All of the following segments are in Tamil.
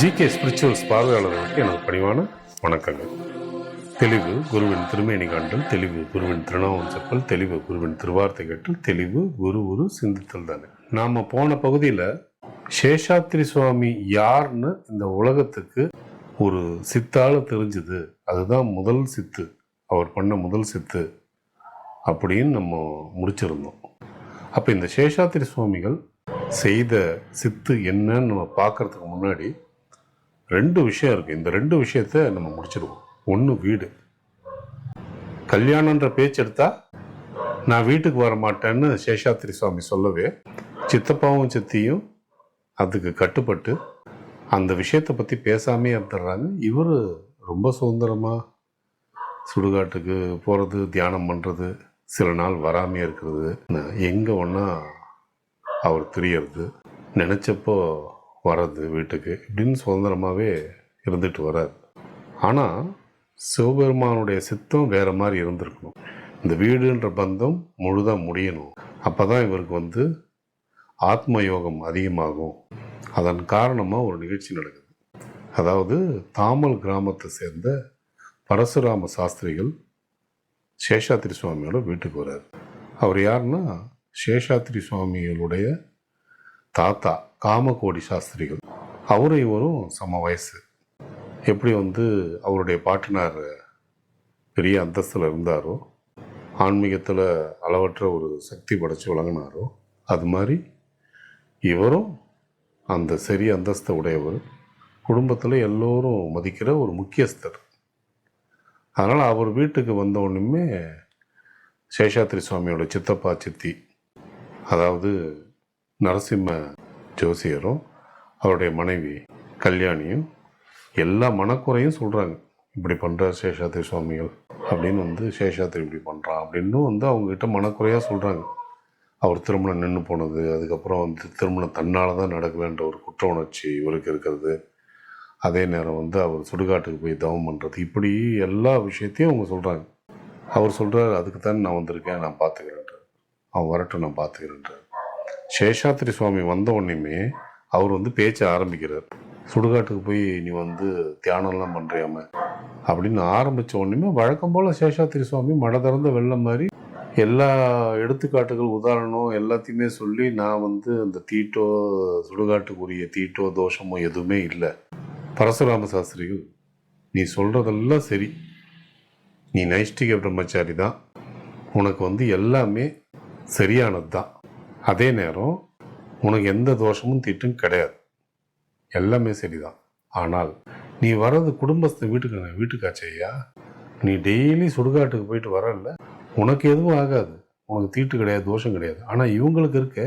ஜிகே ஸ்பிரிச்சுவல்ஸ் பார்வையாளர்களுக்கு எனது பணிவான வணக்கங்கள். தெளிவு குருவின் திருமேனி காண்டல் தெளிவு குருவின் திருநாமம் செப்பல் தெளிவு குருவின் திருவார்த்தை கட்டல் தெளிவு குரு குரு சிந்தித்தல் தானே. நாம் போன பகுதியில் சேஷாத்திரி சுவாமி யார்னு இந்த உலகத்துக்கு ஒரு சித்தால தெரிஞ்சுது. அதுதான் முதல் சித்து. அவர் பண்ண முதல் சித்து. அப்படின்னு நம்ம முடிச்சிருந்தோம். அப்போ இந்த சேஷாத்திரி சுவாமிகள் செய்த சித்து என்னன்னு நம்ம பார்க்கறதுக்கு முன்னாடி ரெண்டு விஷயம் இருக்குது இந்த ரெண்டு விஷயத்த நம்ம முடிச்சிடுவோம் ஒன்று வீடு. கல்யாணன்ற பேச்சு எடுத்தா நான் வீட்டுக்கு வர மாட்டேன்னு சேஷாத்திரி சுவாமி சொல்லவே சித்தப்பாவும் சித்தியும் அதுக்கு கட்டுப்பட்டு அந்த விஷயத்தை பற்றி பேசாமே இருந்துடுறாங்க. இவர் ரொம்ப சுதந்திரமாக சுடுகாட்டுக்கு போகிறது தியானம் பண்ணுறது சில நாள் வராமையே இருக்கிறது. எங்கே ஒன்றா அவர் தெரியறது நினச்சப்போ வர்றது வீட்டுக்கு இப்படின்னு சுதந்திரமாகவே இருந்துட்டு வரார் ஆனால் சிவபெருமானுடைய சித்தம் வேறு மாதிரி இருந்திருக்கணும். இந்த வீடுன்ற பந்தம் முழுதாக முடியணும். அப்போ தான் இவருக்கு வந்து ஆத்ம யோகம் அதிகமாகும். அதன் காரணமாக ஒரு நிகழ்ச்சி நடக்குது. அதாவது தாமல் கிராமத்தை சேர்ந்த பரசுராம சாஸ்திரிகள் சேஷாத்திரி சுவாமியோட வீட்டுக்கு வர்றார். அவர் யாருன்னா சேஷாத்திரி சுவாமிகளுடைய தாத்தா காமகோடி சாஸ்திரிகள். அவரும் இவரும் சம வயசு. எப்படி வந்து அவருடைய பாட்டினார் பெரிய அந்தஸ்தில் இருந்தாரோ ஆன்மீகத்தில் அளவற்ற ஒரு சக்தி படைச்சு வழங்கினாரோ அது மாதிரி இவரும் அந்த சரி அந்தஸ்தை உடையவர். குடும்பத்தில் எல்லோரும் மதிக்கிற ஒரு முக்கியஸ்தர். அதனால் அவர் வீட்டுக்கு வந்த உடனேமே சேஷாத்திரி சுவாமியோட சித்தப்பா சித்தி அதாவது நரசிம்ம ஜோசியரும் அவருடைய மனைவி கல்யாணியும் எல்லா மனக்குறையும் சொல்கிறாங்க இப்படி பண்ணுற சேஷாத்திரி சுவாமிகள் அப்படின்னு வந்து சேஷாத்திரி இப்படி பண்ணுறான் அப்படின்னு வந்து அவங்ககிட்ட மனக்குறையாக சொல்கிறாங்க அவர் திருமணம் நின்று போனது அதுக்கப்புறம் வந்து திருமணம் தன்னால் தான் நடக்க வேண்ட ஒரு குற்ற உணர்ச்சி இவருக்கு இருக்கிறது. அதே நேரம் வந்து அவர் சுடுகாட்டுக்கு போய் தவம் பண்ணுறது இப்படி எல்லா விஷயத்தையும் அவங்க சொல்கிறாங்க அவர் சொல்கிறார் அதுக்கு தான் நான் வந்திருக்கேன் நான் பார்த்துக்கிறேன்றார். அவன் வரட்டும் நான் பார்த்துக்கிறேன்றார். சேஷாத்திரி சுவாமி வந்த உடனேமே அவர் வந்து பேச்ச ஆரம்பிக்கிறார். சுடுகாட்டுக்கு போய் நீ வந்து தியானம்லாம் பண்ணுறியாம அப்படின்னு ஆரம்பித்த உடனேமே வழக்கம் போல் சேஷாத்திரி சுவாமி மட திறந்த வெள்ளம் மாதிரி எல்லா எடுத்துக்காட்டுகள் உதாரணம் எல்லாத்தையுமே சொல்லி நான் வந்து அந்த தீட்டோ சுடுகாட்டுக்குரிய தீட்டோ தோஷமோ எதுவுமே இல்லை. பரசுராம சாஸ்திரிகள் நீ சொல்கிறதெல்லாம் சரி. நீ நைஷ்டிக பிரம்மச்சாரி தான். உனக்கு வந்து எல்லாமே சரியானது தான் அதே நேரம் உனக்கு எந்த தோஷமும் தீட்டும் கிடையாது. எல்லாமே சரிதான். ஆனால் நீ வர்றது குடும்பஸ்த வீட்டுக்கு வீட்டுக்காச்சையா நீ டெய்லி சுடுகாட்டுக்கு போயிட்டு வரல உனக்கு எதுவும் ஆகாது. உனக்கு தீட்டு கிடையாது தோஷம் கிடையாது. ஆனால் இவங்களுக்கு இருக்க.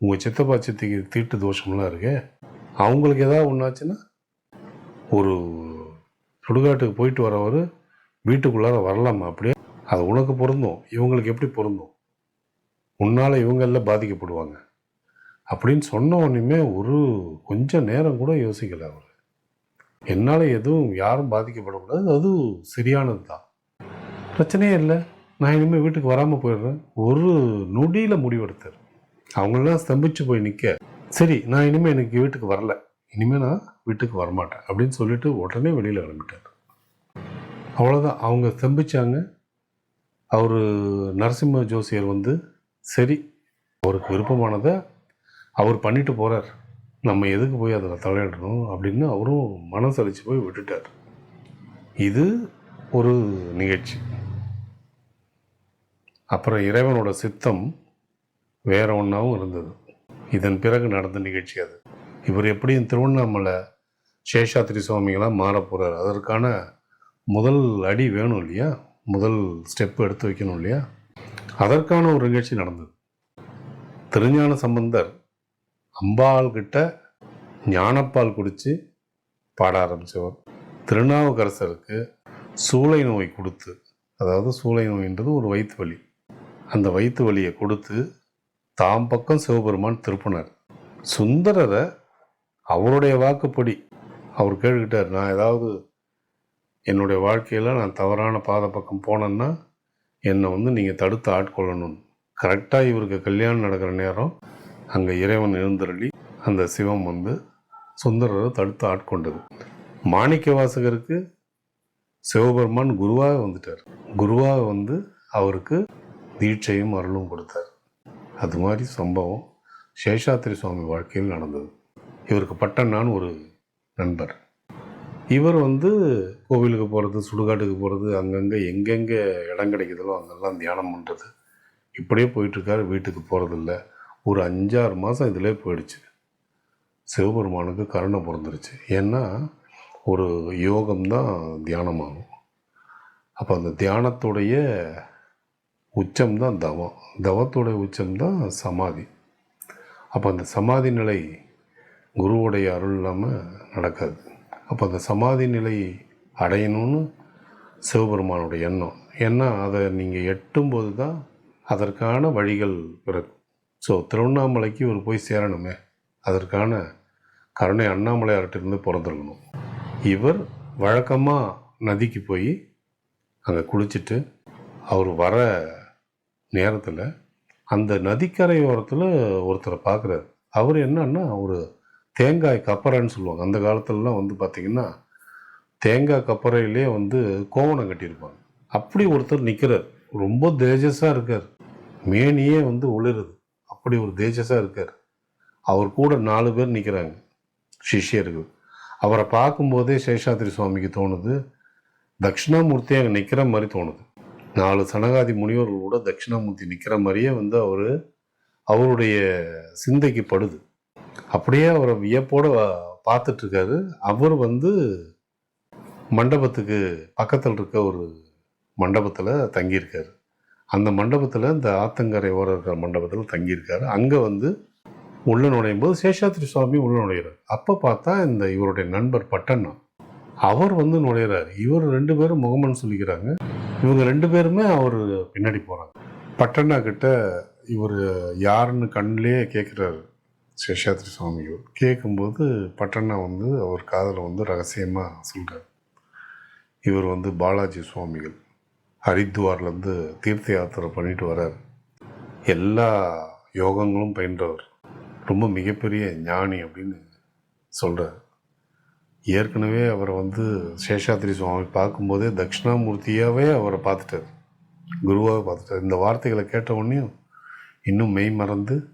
உங்கள் சித்தப்பா சித்திக்கு தீட்டு தோஷம்லாம் இருக்கே. அவங்களுக்கு ஏதாவது ஒன்றாச்சுன்னா ஒரு சுடுகாட்டுக்கு போயிட்டு வரவர் வீட்டுக்குள்ளார வரலாமா அப்படியே? அது உனக்கு பொருந்தும். இவங்களுக்கு எப்படி பொருந்தும்? உன்னால் இவங்களில் பாதிக்கப்படுவாங்க. அப்படின்னு சொன்ன உடனேமே ஒரு கொஞ்சம் நேரம் கூட யோசிக்கல அவர். என்னால் எதுவும் யாரும் பாதிக்கப்படக்கூடாது. அது சரியானது தான் பிரச்சனையே இல்லை. நான் இனிமேல் வீட்டுக்கு வராமல் போயிடுறேன். ஒரு நொடியில் முடிவெடுத்தார். அவங்களாம் ஸ்தம்பிச்சு போய் நிற்க சரி நான் இனிமேல் எனக்கு வீட்டுக்கு வரல. இனிமேல் நான் வீட்டுக்கு வரமாட்டேன் அப்படின்னு சொல்லிட்டு உடனே வெளியில் கிளம்பிட்டார். அவ்வளோதான் அவங்க செம்பிச்சாங்க. அவர் நரசிம்ம ஜோசியர் வந்து சரி அவருக்கு விருப்பமானதை அவர் பண்ணிட்டு போகிறார் நம்ம எதுக்கு போய் அதில் தலையிடணும்? அப்படின்னு அவரும் மனசளிச்சு போய் விட்டுட்டார். இது ஒரு நிகழ்ச்சி. அப்புறம் இறைவனோட சித்தம் வேற ஒன்றாவும் இருந்தது. இதன் பிறகு நடந்த நிகழ்ச்சி அது. இவர் எப்படியும் திருவண்ணாமலை சேஷாத்திரி சுவாமிகளாக மாற போகிறார் அதற்கான முதல் அடி வேணும் இல்லையா? முதல் ஸ்டெப் எடுத்து வைக்கணும் இல்லையா? அதற்கான ஒரு நிகழ்ச்சி நடந்தது. திருஞான சம்பந்தர் அம்பாள் கிட்ட ஞானப்பால் குடித்து பாட ஆரம்பித்தவர் திருநாவுக்கரசருக்கு சூளை நோய் கொடுத்து அதாவது சூளை நோயின்றது ஒரு வயிற்று வலி. அந்த வயிற்று வலியை கொடுத்து தாம் பக்கம் சிவபெருமான் திருப்பினார். சுந்தரரை அவருடைய வாக்குப்படி அவர் கேட்டுக்கிட்டார் நான் ஏதாவது என்னுடைய வாழ்க்கையில் நான் தவறான பாதை பக்கம் போனேன்னா என்னை வந்து நீங்கள் தடுத்து ஆட்கொள்ளணும். கரெக்டாக இவருக்கு கல்யாணம் நடக்கிற நேரம் அங்கே இறைவன் எழுந்தருளி அந்த சிவம் வந்து சுந்தரரை தடுத்து ஆட்கொண்டது. மாணிக்க வாசகருக்கு சிவபெருமான் குருவாக வந்துட்டார். குருவாக வந்து அவருக்கு தீட்சையும் அருளும் கொடுத்தார். அது மாதிரி சம்பவம் சேஷாத்திரி சுவாமி வாழ்க்கையில் நடந்தது. இவருக்கு பட்டண்ணான்னு ஒரு நண்பர். இவர் வந்து கோவிலுக்கு போகிறது சுடுகாட்டுக்கு போகிறது அங்கங்கே எங்கெங்கே இடம் கிடைக்குதோ அங்கெல்லாம் தியானம் பண்ணுறது இப்படியே போயிட்டுருக்காரு வீட்டுக்கு போகிறதில்ல ஒரு அஞ்சாறு மாதம் இதிலே போயிடுச்சு. சிவபெருமானுக்கு கருணை பிறந்துருச்சு ஏன்னா ஒரு யோகம்தான் தியானமாகும். அப்போ அந்த தியானத்துடைய உச்சம்தான் தவம். தவத்துடைய உச்சம்தான் சமாதி. அப்போ அந்த சமாதி நிலை குருவுடைய அருள் இல்லாமல் நடக்காது. அப்போ அந்த சமாதி நிலை அடையணும்னு சிவபெருமானுடைய எண்ணம். ஏன்னா அதை நீங்கள் எட்டும்போது தான் அதற்கான வழிகள் பிறக்கும். ஸோ திருவண்ணாமலைக்கு இவர் போய் சேரணுமே. அதற்கான கருணை அண்ணாமலையார்கிட்டருந்து பிறந்திருக்கணும். இவர் வழக்கமாக நதிக்கு போய் அங்கே குளிச்சுட்டு அவர் வர நேரத்தில் அந்த நதிக்கரை ஓரத்தில் ஒருத்தரை பார்க்குறாரு அவர் என்னன்னா ஒரு தேங்காய் கப்பரைன்னு சொல்லுவாங்க. அந்த காலத்துலலாம் வந்து பார்த்திங்கன்னா தேங்காய் கப்பறையிலே வந்து கோவணம் கட்டியிருப்பாங்க. அப்படி ஒருத்தர் நிற்கிறார் ரொம்ப தேஜஸாக இருக்கார். மேனியே வந்து ஒளிருது. அப்படி ஒரு தேஜஸாக இருக்கார். அவர் கூட நாலு பேர் நிற்கிறாங்க சிஷ்யர்கள். அவரை பார்க்கும்போதே சேஷாத்திரி சுவாமிக்கு தோணுது. தட்சிணாமூர்த்தி அங்கே நிற்கிற மாதிரி தோணுது. நாலு சனகாதி முனிவர்கள் கூட தட்சிணாமூர்த்தி நிற்கிற மாதிரியே வந்து அவர் அவருடைய சிந்தைக்கு படுது. அப்படியே அவரை வியப்போடு பார்த்துட்டு இருக்காரு அவர் வந்து மண்டபத்துக்கு பக்கத்தில் இருக்க ஒரு மண்டபத்தில் தங்கியிருக்காரு. அந்த மண்டபத்தில் இந்த ஆத்தங்கரை ஓரம் இருக்கிற மண்டபத்தில் தங்கியிருக்காரு. அங்கே வந்து உள்ள நுழையும் போது சேஷாத்ரி சுவாமி உள்ள நுழையிறார். அப்போ பார்த்தா இந்த இவருடைய நண்பர் பட்டண்ணா. அவர் வந்து நுழையிறாரு. இவர் ரெண்டு பேரும் முகமன் சொல்லிக்கிறாங்க. இவங்க ரெண்டு பேருமே அவர் பின்னாடி போகிறாங்க பட்டண்ணா கிட்ட இவர் யாருன்னு கண்ணிலே கேட்குறாரு சேஷாத்ரி சுவாமிகள் கேட்கும்போது பட்டண்ணா வந்து அவர் காதில் வந்து ரகசியமாக சொல்கிறார் இவர் வந்து பாலாஜி சுவாமிகள். ஹரித்வார்லேருந்து தீர்த்த யாத்திரை பண்ணிட்டு வரார். எல்லா யோகங்களும் பயின்றவர். ரொம்ப மிகப்பெரிய ஞானி அப்படின்னு சொல்கிறார் ஏற்கனவே அவரை வந்து சேஷாத்ரி சுவாமி பார்க்கும்போதே தட்சிணாமூர்த்தியாகவே அவரை பார்த்துட்டார். குருவாக பார்த்துட்டார். இந்த வார்த்தைகளை கேட்ட உடனே இன்னும் மெய் மறந்து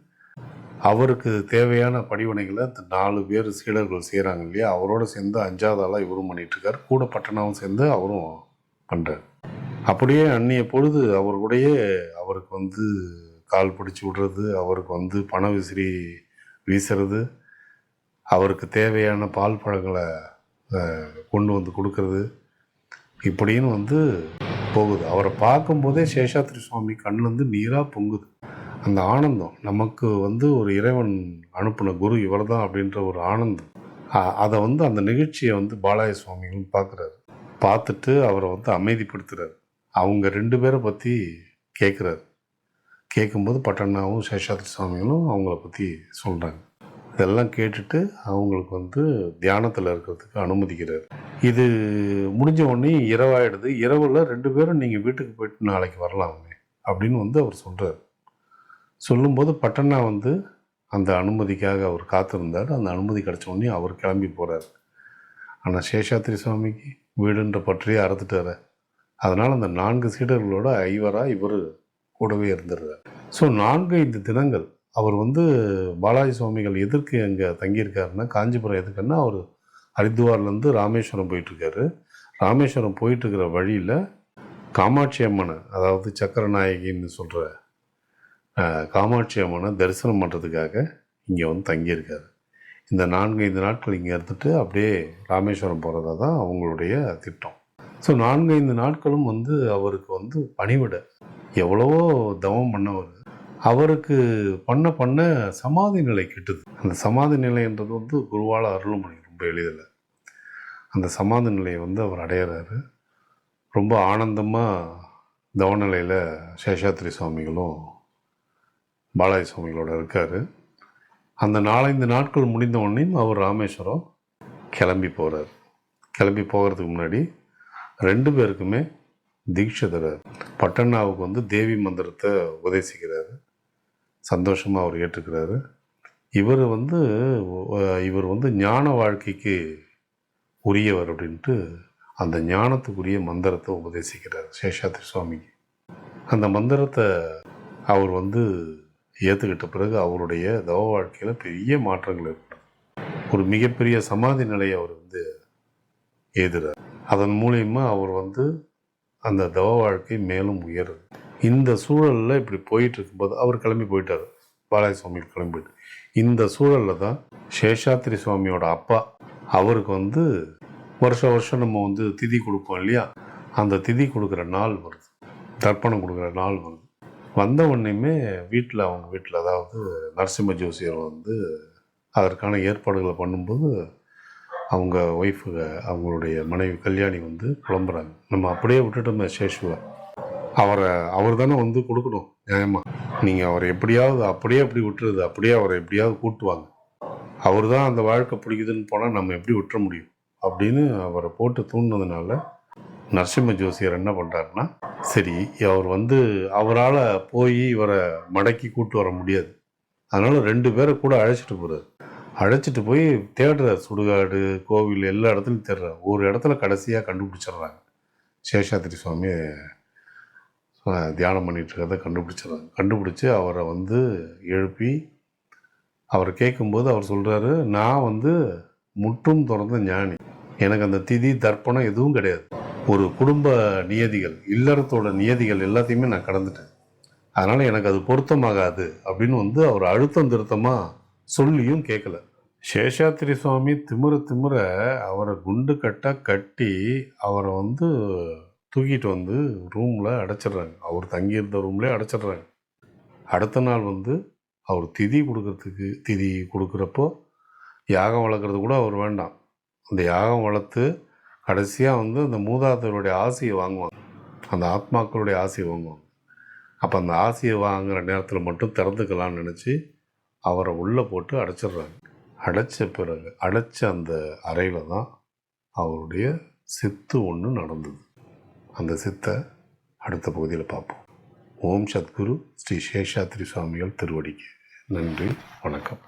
அவருக்கு தேவையான படிவனைகளை இந்த நாலு பேர் சீடர்கள் செய்கிறாங்க இல்லையா? அவரோட சேர்ந்து அஞ்சாவது ஆளாக இவரும் பண்ணிகிட்ருக்கார் கூட பட்டணாவும் சேர்ந்து அவரும் பண்ணுறார் அப்படியே அன்னைய பொழுது அவருடைய அவருக்கு வந்து கால் பிடிச்சி விடுறது அவருக்கு வந்து பண விசிறி வீசுறது அவருக்கு தேவையான பால் பழங்களை கொண்டு வந்து கொடுக்கறது இப்படின்னு வந்து போகுது. அவரை பார்க்கும்போதே சேஷாத்ரி சுவாமி கண்ணுலேருந்து நீராக பொங்குது. அந்த ஆனந்தம். நமக்கு வந்து ஒரு இறைவன் அனுப்பின குரு இவர்தான் அப்படின்ற ஒரு ஆனந்தம். அதை வந்து அந்த நிகழ்ச்சியை வந்து பாலாய சுவாமிகளும் பார்க்குறாரு பார்த்துட்டு அவரை வந்து அமைதிப்படுத்துகிறார் அவங்க ரெண்டு பேரை பற்றி கேட்குறாரு கேட்கும்போது பட்டண்ணாவும் சேஷாத்ரி சுவாமிகளும் அவங்கள பற்றி சொல்கிறாங்க இதெல்லாம் கேட்டுட்டு அவங்களுக்கு வந்து தியானத்தில் இருக்கிறதுக்கு அனுமதிக்கிறார். இது முடிஞ்ச உடனே இரவாயிடுது. இரவில் ரெண்டு பேரும் நீங்கள் வீட்டுக்கு போயிட்டு நாளைக்கு வரலாமே அப்படின்னு வந்து அவர் சொல்கிறார் சொல்லும்போது பட்டனா வந்து அந்த அனுமதிக்காக அவர் காத்திருந்தார். அந்த அனுமதி கிடைச்ச உடனே அவர் கிளம்பி போகிறார் ஆனால் சேஷாத்ரி சுவாமிக்கு வீடுன்ற பற்றியே அறுத்துட்டார். அதனால் அந்த நான்கு சீடர்களோட ஐவராக இவர் கூடவே இருந்துடுறார். ஸோ நான்கு ஐந்து தினங்கள் அவர் வந்து பாலாஜி சுவாமிகள் எதற்கு அங்கே தங்கியிருக்காருன்னா காஞ்சிபுரம் எதுக்குன்னா அவர் ஹரித்துவார்லேருந்து ராமேஸ்வரம் போயிட்டுருக்காரு. ராமேஸ்வரம் போயிட்டுருக்கிற வழியில் காமாட்சி அம்மனை அதாவது சக்கரநாயகின்னு சொல்கிற காமாட்சி அம்மனை தரிசனம் பண்ணுறதுக்காக இங்கே வந்து தங்கியிருக்காரு. இந்த நான்கு ஐந்து நாட்கள் இங்கே இருந்துட்டு அப்படியே ராமேஸ்வரம் போகிறதா தான் அவங்களுடைய திட்டம். ஸோ நான்கு ஐந்து நாட்களும் வந்து அவருக்கு வந்து பணிவிட. எவ்வளவோ தவம் பண்ணவர். அவருக்கு பண்ண பண்ண சமாதி நிலை கிட்டுது. அந்த சமாதி நிலைன்றது வந்து குருவால் அருளும் ரொம்ப எளிதில். அந்த சமாதி நிலையை வந்து அவர் அடையிறாரு. ரொம்ப ஆனந்தமாக தவநிலையில் சேஷாத்ரி சுவாமிகளும் பாலாஜி சுவாமிகளோட இருக்கார். அந்த நாலஞ்சு நாட்கள் முடிந்த உடனேயும் அவர் ராமேஸ்வரம் கிளம்பி போகிறார் கிளம்பி போகிறதுக்கு முன்னாடி ரெண்டு பேருக்குமே தீட்சை தரார். பட்டண்ணாவுக்கு வந்து தேவி மந்திரத்தை உபதேசிக்கிறாரு. சந்தோஷமாக அவர் ஏற்றுக்கிறாரு. இவர் வந்து இவர் வந்து ஞான வாழ்க்கைக்கு உரியவர் அப்படின்ட்டு அந்த ஞானத்துக்குரிய மந்திரத்தை உபதேசிக்கிறார் சேஷாத்ரி சுவாமிக்கு. அந்த மந்திரத்தை அவர் வந்து ஏற்றுக்கிட்ட பிறகு அவருடைய தவ வாழ்க்கையில் பெரிய மாற்றங்கள் ஏற்படும். ஒரு மிகப்பெரிய சமாதி நிலையை அவர் வந்து எழுதுறார் அதன் மூலயமா அவர் வந்து அந்த தவ வாழ்க்கை மேலும் உயருது. இந்த சூழலில் இப்படி போயிட்டு இருக்கும்போது அவர் கிளம்பி போயிட்டார். பாலாஜி சுவாமி கிளம்பி போயிட்டு. இந்த சூழலில் தான் சேஷாத்ரி சுவாமியோட அப்பா அவருக்கு வந்து வருஷ வருஷம் நம்ம வந்து திதி கொடுப்போம் இல்லையா? அந்த திதி கொடுக்குற நாள் வருது. தர்ப்பணம் கொடுக்குற நாள் வருது. வந்த உடனேயுமே வீட்டில் அவங்க வீட்டில் அதாவது நரசிம்ம ஜோசியர் வந்து அதற்கான ஏற்பாடுகளை பண்ணும்போது அவங்க ஒய்ஃபு அவங்களுடைய மனைவி கல்யாணி வந்து புலம்புறாங்க. நம்ம அப்படியே விட்டுட்டோமே சேஷுவை. அவரை அவர் தானே வந்து கொடுக்கணும் நியாயமாக நீங்கள் அவரை எப்படியாவது அப்படியே அப்படி விட்டுறது அப்படியே அவரை எப்படியாவது கூட்டுவாங்க. அவர் தான் அந்த வாழ்க்கை பிடிக்குதுன்னு போனால் நம்ம எப்படி விட்டுற முடியும்? அப்படின்னு அவரை போட்டு தூண்டினதுனால நரசிம்ம ஜோசியர் என்ன பண்ணுறாருன்னா சரி அவர் வந்து அவரால் போய் இவரை மடக்கி கூட்டு வர முடியாது. அதனால் ரெண்டு பேரை கூட அழைச்சிட்டு போகிறார் அழைச்சிட்டு போய் தேடுறார் சுடுகாடு கோவில் எல்லா இடத்துலையும் தேடுறார். ஒரு இடத்துல கடைசியாக கண்டுபிடிச்சிடுறாங்க. சேஷாத்திரி சுவாமி தியானம் பண்ணிகிட்டு இருக்கிறத கண்டுபிடிச்சிடுறாங்க. கண்டுபிடிச்சி அவரை வந்து எழுப்பி அவர் கேட்கும்போது அவர் சொல்கிறாரு நான் வந்து முற்றும் திறந்த ஞானி. எனக்கு அந்த திதி தர்ப்பணம் எதுவும் கிடையாது. ஒரு குடும்ப நியதிகள் இல்லறத்தோட நியதிகள் எல்லாத்தையுமே நான் கடந்துட்டேன். அதனால் எனக்கு அது பொருத்தமாகாது அப்படின்னு வந்து அவர் அழுத்தம் திருத்தமாக சொல்லியும் கேட்கல சேஷாத்திரி சுவாமி திமிர திமிர அவரை குண்டு கட்ட கட்டி அவரை வந்து தூக்கிட்டு வந்து ரூமில் அடைச்சிடுறாங்க. அவர் தங்கியிருந்த ரூம்லேயே அடைச்சிடுறாங்க. அடுத்த நாள் வந்து அவர் திதி கொடுக்கறதுக்கு திதி கொடுக்குறப்போ யாகம் வளர்க்குறது கூட அவர் வேண்டாம். அந்த யாகம் வளர்த்து கடைசியாக வந்து அந்த மூதாதையருடைய ஆசையை வாங்குவாங்க. அந்த ஆத்மாக்களுடைய ஆசையை வாங்குவாங்க. அப்போ அந்த ஆசையை வாங்குகிற நேரத்தில் மட்டும் திறந்துக்கலாம்னு நினச்சி அவரை உள்ளே போட்டு அடைச்சிடுறாங்க. அடைச்ச பிறகு அடைச்ச அந்த அறையில் தான் அவருடைய சித்து ஒன்று நடந்தது. அந்த சித்தை அடுத்த பகுதியில் பார்ப்போம். ஓம் சத்குரு ஸ்ரீ சேஷாத்ரி சுவாமிகள் திருவடிக்கு. நன்றி வணக்கம்.